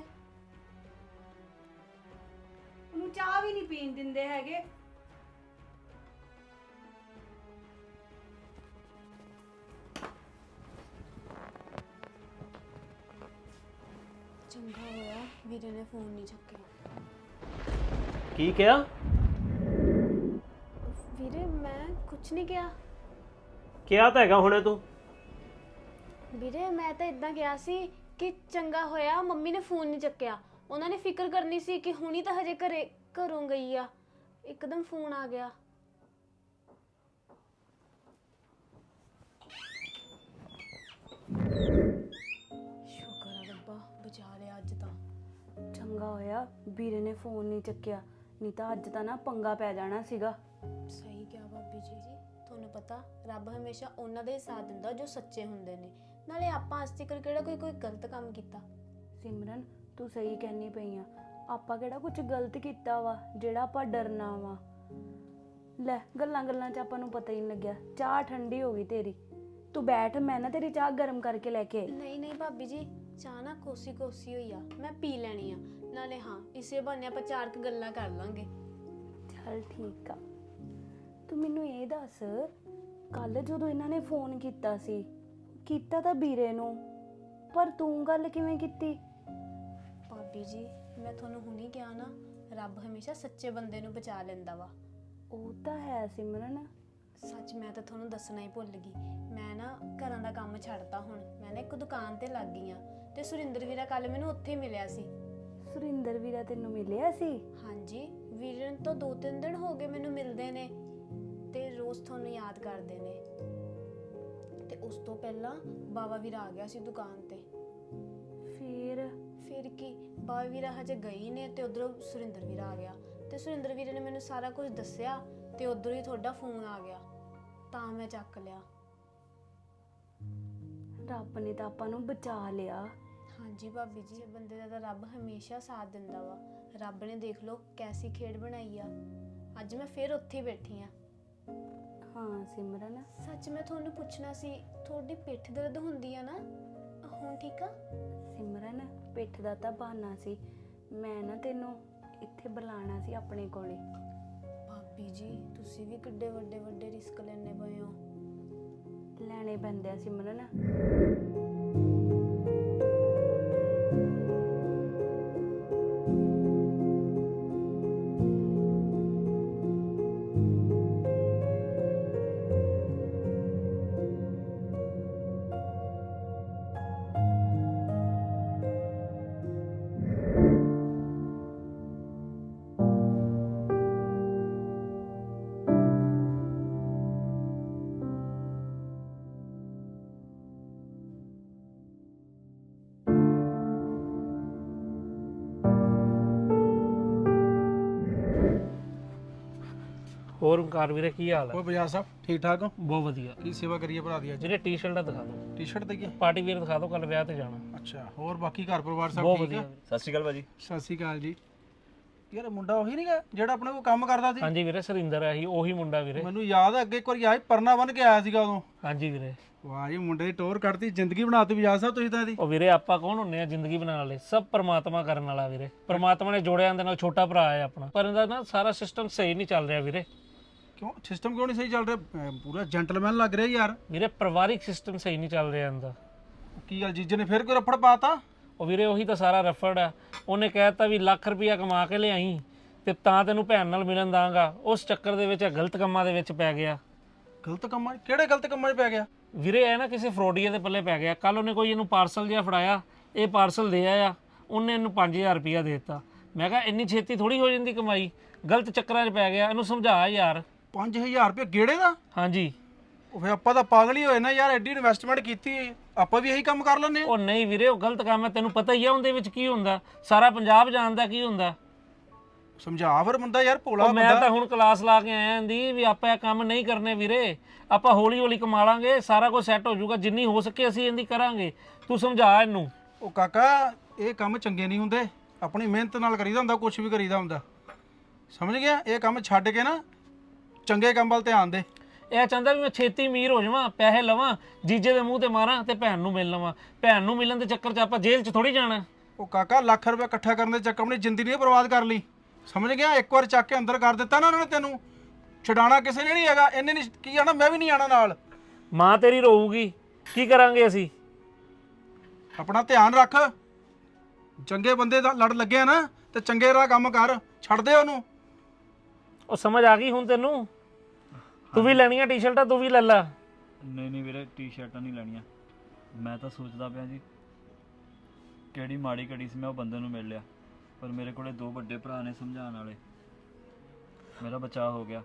ਉਹਨੂੰ ਚਾਹ ਵੀ ਨਹੀਂ ਪੀਣ ਦਿੰਦੇ ਹੈਗੇ। ਚੰਗਾ ਹੋਇਆ ਵੀਰੇ ਨੇ ਫੋਨ ਨਹੀਂ ਚੱਕਿਆ। ਕੀ ਕਿਹਾ? ਵੀਰੇ ਮੈਂ ਕੁਝ ਨਹੀਂ ਕਿਹਾ। ਕਿਹਾ ਤਾਂ ਹੈਗਾ ਹੁਣੇ ਤੂੰ। ਵੀਰੇ ਮੈਂ ਤਾਂ ਇਦਾਂ ਗਿਆ ਸੀ ਕਿ ਚੰਗਾ ਹੋਇਆ ਮੰਮੀ ਨੇ ਫੋਨ ਨਹੀਂ ਚੱਕਿਆ। ਉਹਨਾਂ ਨੇ ਫਿਕਰ ਕਰਨੀ ਸੀ ਕਿ ਹੁਣੀ ਤਾਂ ਹਜੇ ਘਰੇ ਘਰੋਂ ਗਈ ਆ। ਇੱਕਦਮ ਫੋਨ ਆ ਗਿਆ। ਸ਼ੁਕਰ ਆ ਰੱਬਾ ਬਚਾ ਲਿਆ ਅੱਜ ਤਾਂ। ਚੰਗਾ ਹੋਇਆ ਵੀਰੇ ਨੇ ਫੋਨ ਨਹੀਂ ਚੱਕਿਆ। ਨਹੀਂ ਤਾਂ ਅੱਜ ਤਾਂ ਨਾ ਪੰਗਾ ਪੈ ਜਾਣਾ ਸੀਗਾ। ਸਹੀ ਕਿਹਾ ਭਾਬੀ ਜੀ ਜੀ ਤੁਹਾਨੂੰ ਪਤਾ ਰੱਬ ਹਮੇਸ਼ਾ ਉਹਨਾਂ ਦਾ ਹੀ ਸਾਥ ਦਿੰਦਾ ਜੋ ਸੱਚੇ ਹੁੰਦੇ ਨੇ। ਨਾਲੇ ਆਪਾਂ ਅੱਜ ਤੱਕ ਕਿਹੜਾ ਕੋਈ ਕੋਈ ਗਲਤ ਕੰਮ ਕੀਤਾ? ਸਿਮਰਨ ਤੂੰ ਸਹੀ ਕਹਿਣੀ ਪਈ ਆ। ਆਪਾਂ ਕਿਹੜਾ ਕੁਝ ਗਲਤ ਕੀਤਾ ਵਾ ਜਿਹੜਾ ਆਪਾਂ ਡਰਨਾ ਵਾ। ਲੈ ਗੱਲਾਂ ਗੱਲਾਂ 'ਚ ਆਪਾਂ ਨੂੰ ਪਤਾ ਹੀ ਨਹੀਂ ਲੱਗਿਆ। ਚਾਹ ਠੰਡੀ ਹੋ ਗਈ ਤੇਰੀ। ਤੂੰ ਬੈਠ ਮੈਂ ਨਾ ਤੇਰੀ ਚਾਹ ਗਰਮ ਕਰਕੇ ਲੈ ਕੇ ਆਈ। ਨਹੀਂ ਨਹੀਂ ਭਾਬੀ ਜੀ ਚਾਹ ਨਾ ਕੋਸੀ ਕੋਸੀ ਹੋਈ ਆ। ਮੈਂ ਪੀ ਲੈਣੀ ਆ। ਨਾਲੇ ਹਾਂ ਇਸੇ ਬਹਾਨੇ ਆਪਾਂ ਚਾਰ ਕੁ ਗੱਲਾਂ ਕਰ ਲਾਂਗੇ। ਚੱਲ ਠੀਕ ਆ। ਤੂੰ ਮੈਨੂੰ ਇਹ ਦੱਸ ਕੱਲ ਜਦੋਂ ਇਹਨਾਂ ਨੇ ਫੋਨ ਕੀਤਾ ਸੀ ਕੀਤਾ ਤਾਂ ਵੀਰੇ ਨੂੰ ਪਰ ਤੂੰ ਗੱਲ ਕਿਵੇਂ ਕੀਤੀ? ਭਾਬੀ ਜੀ ਮੈਂ ਤੁਹਾਨੂੰ ਹੁਣੀ ਕਿਹਾ ਨਾ ਰੱਬ ਹਮੇਸ਼ਾ ਸੱਚੇ ਬੰਦੇ ਨੂੰ ਬਚਾ ਲੈਂਦਾ ਵਾ। ਉਹ ਤਾਂ ਹੈ ਸਿਮਰਨ। ਸੱਚ ਮੈਂ ਤਾਂ ਤੁਹਾਨੂੰ ਦੱਸਣਾ ਹੀ ਭੁੱਲ ਗਈ। ਮੈਂ ਨਾ ਘਰਾਂ ਦਾ ਕੰਮ ਛੱਡਤਾ ਹੁਣ। ਮੈਂ ਨਾ ਇੱਕ ਦੁਕਾਨ ਤੇ ਲੱਗ ਗਈ ਆ ਤੇ ਸੁਰਿੰਦਰ ਵੀਰਾ ਕੱਲ ਮੈਨੂੰ ਉੱਥੇ ਮਿਲਿਆ ਸੀ। ਸੁਰਿੰਦਰ ਵੀਰਾ ਤੈਨੂੰ ਮਿਲਿਆ ਸੀ? ਹਾਂਜੀ ਵੀਰਨ ਤੋਂ ਦੋ ਤਿੰਨ ਦਿਨ ਹੋ ਗਏ ਮੈਨੂੰ ਮਿਲਦੇ ਨੇ ਤੇ ਰੋਜ਼ ਤੁਹਾਨੂੰ ਯਾਦ ਕਰਦੇ ਨੇ। ਤੇ ਉਸ ਤੋਂ ਪਹਿਲਾਂ ਬਾਬਾ ਵੀਰਾ ਆ ਗਿਆ ਸੀ ਦੁਕਾਨ ਤੇ। ਫਿਰ? ਫਿਰ ਕੀ? ਬਾਬਾ ਵੀਰਾ ਹਜੇ ਗਈ ਨੇ ਤੇ ਉਧਰੋਂ ਸੁਰਿੰਦਰ ਵੀਰਾ ਆ ਗਿਆ। ਤੇ ਸੁਰਿੰਦਰ ਵੀਰੇ ਨੇ ਮੈਨੂੰ ਸਾਰਾ ਕੁਝ ਦੱਸਿਆ ਤੇ ਉਧਰੋਂ ਹੀ ਤੁਹਾਡਾ ਫੋਨ ਆ ਗਿਆ। ਤਾਂ ਮੈਂ ਚੱਕ ਲਿਆ। ਰੱਬ ਨੇ ਤਾਂ ਆਪਾਂ ਨੂੰ ਬਚਾ ਲਿਆ। ਹਾਂਜੀ ਭਾਬੀ ਜੀ ਬੰਦੇ ਦਾ ਤਾਂ ਰੱਬ ਹਮੇਸ਼ਾ ਸਾਥ ਦਿੰਦਾ ਵਾ। ਰੱਬ ਨੇ ਦੇਖ ਲਓ ਕੈਸੀ ਖੇਡ ਬਣਾਈ ਆ। ਅੱਜ ਮੈਂ ਫਿਰ ਉੱਥੇ ਹੀ ਬੈਠੀ ਆ। ਹਾਂ ਸਿਮਰਨ। ਸੱਚ ਮੈਂ ਤੁਹਾਨੂੰ ਪੁੱਛਣਾ ਸੀ ਤੁਹਾਡੀ ਪਿੱਠ ਦਰਦ ਹੁੰਦੀ ਆ ਨਾ? ਹੁਣ ਠੀਕ ਆ? ਸਿਮਰਨ ਪਿੱਠ ਦਾ ਤਾਂ ਬਹਾਨਾ ਸੀ। ਮੈਂ ਨਾ ਤੈਨੂੰ ਇੱਥੇ ਬੁਲਾਣਾ ਸੀ ਆਪਣੇ ਕੋਲੇ। ਭਾਬੀ ਜੀ ਤੁਸੀਂ ਵੀ ਕਿੱਡੇ ਵੱਡੇ ਵੱਡੇ ਰਿਸਕ ਲੈਣੇ ਪਏ ਹੋ। ਲੈਣੇ ਪੈਂਦੇ ਆ ਸਿਮਰਨ। ਹੋਰ ਓਮਕਾਰ ਵੀਰੇ ਕੀ ਹਾਲ ਹੈ? ਉਹ ਬਜਾਜ ਸਾਹਿਬ ਠੀਕ ਠਾਕ ਹੋ? ਬਹੁਤ ਵਧੀਆ। ਕੀ ਸੇਵਾ ਕਰੀਏ ਭਰਾ ਦੀ ਅੱਜ? ਜਿਹੜੇ ਟੀ-ਸ਼ਰਟਾਂ ਦਿਖਾ ਦਿਓ। ਟੀ-ਸ਼ਰਟ ਦੇਈਏ? ਪਾਰਟੀ ਵੀਰ ਦਿਖਾ ਦਿਓ ਕੱਲ ਵਿਆਹ ਤੇ ਜਾਣਾ। ਅੱਛਾ ਹੋਰ ਬਾਕੀ ਘਰ ਪਰਿਵਾਰ ਸਭ ਬਹੁਤ ਠੀਕ ਵਧੀਆ ਹੈ? ਵੀਰੇ। ਸਤਿ ਸ਼੍ਰੀ ਅਕਾਲ ਭਾਜੀ। ਸਤਿ ਸ਼੍ਰੀ ਅਕਾਲ ਜੀ। ਯਾਰ ਇਹ ਮੁੰਡਾ ਉਹੀ ਨਹੀਂਗਾ ਜਿਹੜਾ ਆਪਣੇ ਕੋਲ ਕੰਮ ਕਰਦਾ ਸੀ? ਹਾਂਜੀ ਵੀਰੇ ਸਰਿੰਦਰ ਹੈ ਹੀ ਉਹੀ ਮੁੰਡਾ ਵੀਰੇ। ਮੈਨੂੰ ਯਾਦ ਹੈ ਅੱਗੇ ਇੱਕ ਵਾਰੀ ਆਇਆ ਸੀ, ਪਰਨਾ ਬਨ ਕੇ ਆਇਆ ਸੀਗਾ ਉਦੋਂ। ਹਾਂਜੀ ਵੀਰੇ। ਵਾਹ ਜੀ ਮੁੰਡੇ ਦੀ ਟੋਰ ਕੱਢਤੀ ਜ਼ਿੰਦਗੀ ਬਣਾਤੀ ਬਜਾਜ ਸਾਹਿਬ ਤੁਸੀਂ ਤਾਂ ਇਹਦੀ। ਉਹ ਵੀਰੇ ਆਪਾਂ ਕੌਣ ਹੁੰਨੇ ਆ ਜ਼ਿੰਦਗੀ ਬਣਾਉਣ ਵਾਲੇ? ਸਭ ਪਰਮਾਤਮਾ ਕਰਨ ਵਾਲਾ ਵੀਰੇ। ਪਰਮਾਤਮਾ ਨੇ ਜੋੜਿਆ ਇਹਦੇ ਨਾਲ ਛੋਟਾ ਭਰਾ ਹੈ ਆਪਣਾ। ਪਰ ਇਹਦਾ ਨਾ ਸਾਰਾ ਸਿਸਟਮ ਸਹੀ ਨਹੀਂ ਚੱਲ ਰਿਹਾ ਵੀਰੇ। ਕਿਉਂ? ਸਿਸਟਮ ਕਿਉਂ ਨਹੀਂ ਸਹੀ ਚੱਲ ਰਿਹਾ? ਪੂਰਾ ਜੈਂਟਲਮੈਨ ਲੱਗ ਰਿਹਾ ਯਾਰ। ਵੀਰੇ ਪਰਿਵਾਰਿਕ ਸਿਸਟਮ ਸਹੀ ਨਹੀਂ ਚੱਲ ਰਿਹਾ ਇਹਦਾ। ਕੀ ਗੱਲ ਜੀਜੇ ਨੇ ਫਿਰ ਕੋਈ ਰੱਫੜ ਪਾਤਾ? ਉਹ ਵੀਰੇ ਉਹੀ ਤਾਂ ਸਾਰਾ ਰਫੜ ਆ। ਉਹਨੇ ਕਹਿਤਾ ਵੀ ਲੱਖ ਰੁਪਇਆ ਕਮਾ ਕੇ ਲਿਆਈ ਤੇ ਤਾਂ ਤੈਨੂੰ ਭੈਣ ਨਾਲ ਮਿਲਣ ਦਾਂਗਾ। ਉਸ ਚੱਕਰ ਦੇ ਵਿੱਚ ਇਹ ਗਲਤ ਕੰਮਾਂ ਦੇ ਵਿੱਚ ਪੈ ਗਿਆ। ਗਲਤ ਕੰਮਾਂ 'ਚ- ਕਿਹੜੇ ਗਲਤ ਕੰਮਾਂ 'ਚ ਪੈ ਗਿਆ? ਵੀਰੇ ਇਹ ਨਾ ਕਿਸੇ ਫਰੋਡੀਏ ਦੇ ਪੱਲੇ ਪੈ ਗਿਆ। ਕੱਲ ਉਹਨੇ ਕੋਈ ਇਹਨੂੰ ਪਾਰਸਲ ਜਿਹਾ ਫੜਾਇਆ। ਇਹ ਪਾਰਸਲ ਦੇ ਆਇਆ। ਉਹਨੇ ਇਹਨੂੰ 5000 ਰੁਪਇਆ ਦੇ ਦਿੱਤਾ। ਮੈਂ ਕਿਹਾ ਇੰਨੀ ਛੇਤੀ ਥੋੜੀ ਹੋ ਜਾਂਦੀ ਕਮਾਈ? ਗਲਤ ਚੱਕਰਾਂ 'ਚ ਪੈ ਗਿਆ। ਇਹਨੂੰ ਸਮਝਾ ਯਾਰ। 5000 ਰੁਪਏ ਗੇੜੇ ਦਾ? ਹਾਂਜੀ। ਉਹ ਫੇ ਆਪਾਂ ਤਾਂ ਪਾਗਲ ਹੀ ਹੋਏ ਨਾ ਯਾਰ ਐਡੀ ਇਨਵੈਸਟਮੈਂਟ ਕੀਤੀ ਹੈ। ਆਪਾਂ ਵੀ ਇਹੀ ਕੰਮ ਕਰ ਹਾਂ। ਉਹ ਨਹੀਂ ਵੀਰੇ ਉਹ ਗਲਤ ਕੰਮ ਹੈ ਤੈਨੂੰ ਪਤਾ ਹੀ ਆ ਉਹਦੇ ਵਿੱਚ ਕੀ ਹੁੰਦਾ। ਸਾਰਾ ਪੰਜਾਬ ਜਾਣਦਾ ਕੀ ਹੁੰਦਾ। ਸਮਝਾ ਫਿਰ ਬੰਦਾ ਯਾਰ ਭੋਲਾ ਉਹ ਮੈਂ ਤਾਂ ਹੁਣ ਕਲਾਸ ਲਾ ਕੇ ਆਇਆ ਦੀ ਵੀ ਆਪਾਂ ਇਹ ਕੰਮ ਨਹੀਂ ਕਰਨੇ ਵੀਰੇ। ਆਪਾਂ ਹੌਲੀ ਹੌਲੀ ਕਮਾ ਲਾਂਗੇ ਸਾਰਾ ਕੁਝ ਸੈੱਟ ਹੋ ਜਾਊਗਾ। ਜਿੰਨੀ ਹੋ ਸਕੇ ਅਸੀਂ ਇਹਦੀ ਕਰਾਂਗੇ। ਤੂੰ ਸਮਝਾ ਇਹਨੂੰ। ਉਹ ਕਾਕਾ ਇਹ ਕੰਮ ਚੰਗੇ ਨਹੀਂ ਹੁੰਦੇ। ਆਪਣੀ ਮਿਹਨਤ ਨਾਲ ਕਰੀਦਾ ਹੁੰਦਾ ਕੁਝ ਵੀ ਕਰੀਦਾ ਹੁੰਦਾ। ਸਮਝ ਗਿਆ? ਇਹ ਕੰਮ ਛੱਡ ਕੇ ਨਾ ਚੰਗੇ ਕੰਮ ਵੱਲ ਧਿਆਨ ਦੇ। ਇਹ ਚਾਹੁੰਦਾ ਵੀ ਮੈਂ ਛੇਤੀ ਅਮੀਰ ਹੋ ਜਾਵਾਂ ਪੈਸੇ ਲਵਾਂ ਜੀਜੇ ਦੇ ਮੂੰਹ ਤੇ ਮਾਰਾਂ ਤੇ ਭੈਣ ਨੂੰ ਮਿਲ ਲਵਾਂ। ਭੈਣ ਨੂੰ ਮਿਲਣ ਦੇ ਚੱਕਰ 'ਚ ਆਪਾਂ ਜੇਲ੍ਹ 'ਚ ਥੋੜੀ ਜਾਣਾ। ਉਹ ਕਾਕਾ ਲੱਖ ਰੁਪਏ ਇਕੱਠਾ ਕਰਨ ਦੇ ਚੱਕਰ ਆਪਣੀ ਜ਼ਿੰਦਗੀ ਨਹੀਂ ਬਰਬਾਦ ਕਰ ਲਈ। ਸਮਝ ਗਿਆ? ਇੱਕ ਵਾਰ ਚੱਕ ਕੇ ਅੰਦਰ ਕਰ ਦਿੱਤਾ ਨਾ ਉਹਨਾਂ ਨੇ ਤੈਨੂੰ। ਛਡਾਣਾ ਕਿਸੇ ਨੇ ਨਹੀਂ ਹੈਗਾ। ਇਹਨੇ ਨਹੀਂ ਕੀ ਆਣਾ? ਮੈਂ ਵੀ ਨਹੀਂ ਆਣਾ ਨਾਲ। ਮਾਂ ਤੇਰੀ ਰੋਊਗੀ। ਕੀ ਕਰਾਂਗੇ ਅਸੀਂ? ਆਪਣਾ ਧਿਆਨ ਰੱਖ। ਚੰਗੇ ਬੰਦੇ ਦਾ ਲੜ ਲੱਗਿਆ ਨਾ ਤੇ ਚੰਗੇ ਰਾਹ ਕੰਮ ਕਰ। ਛੱਡ ਦੇ ਉਹਨੂੰ। ਉਹ ਸਮਝ ਆ ਗਈ ਹੁਣ ਤੈਨੂੰ? ਤੂੰ ਵੀ ਲੈਣੀਆਂ ਟੀ-ਸ਼ਰਟਾਂ ਤੂੰ ਵੀ ਲੈ ਲੈ। ਨਹੀਂ ਨਹੀਂ ਵੀਰੇ ਟੀ-ਸ਼ਰਟਾਂ ਨਹੀਂ ਲੈਣੀਆਂ। ਮੈਂ ਤਾਂ ਸੋਚਦਾ ਪਿਆ ਜੀ ਕਿਹੜੀ ਮਾੜੀ ਘੜੀ ਸੀ ਮੈਂ ਉਹ ਬੰਦੇ ਨੂੰ ਮਿਲ ਲਿਆ। ਪਰ ਮੇਰੇ ਕੋਲੇ ਦੋ ਵੱਡੇ ਭਰਾ ਨੇ ਸਮਝਾਉਣ ਵਾਲੇ। ਮੇਰਾ ਬਚਾਅ ਹੋ ਗਿਆ।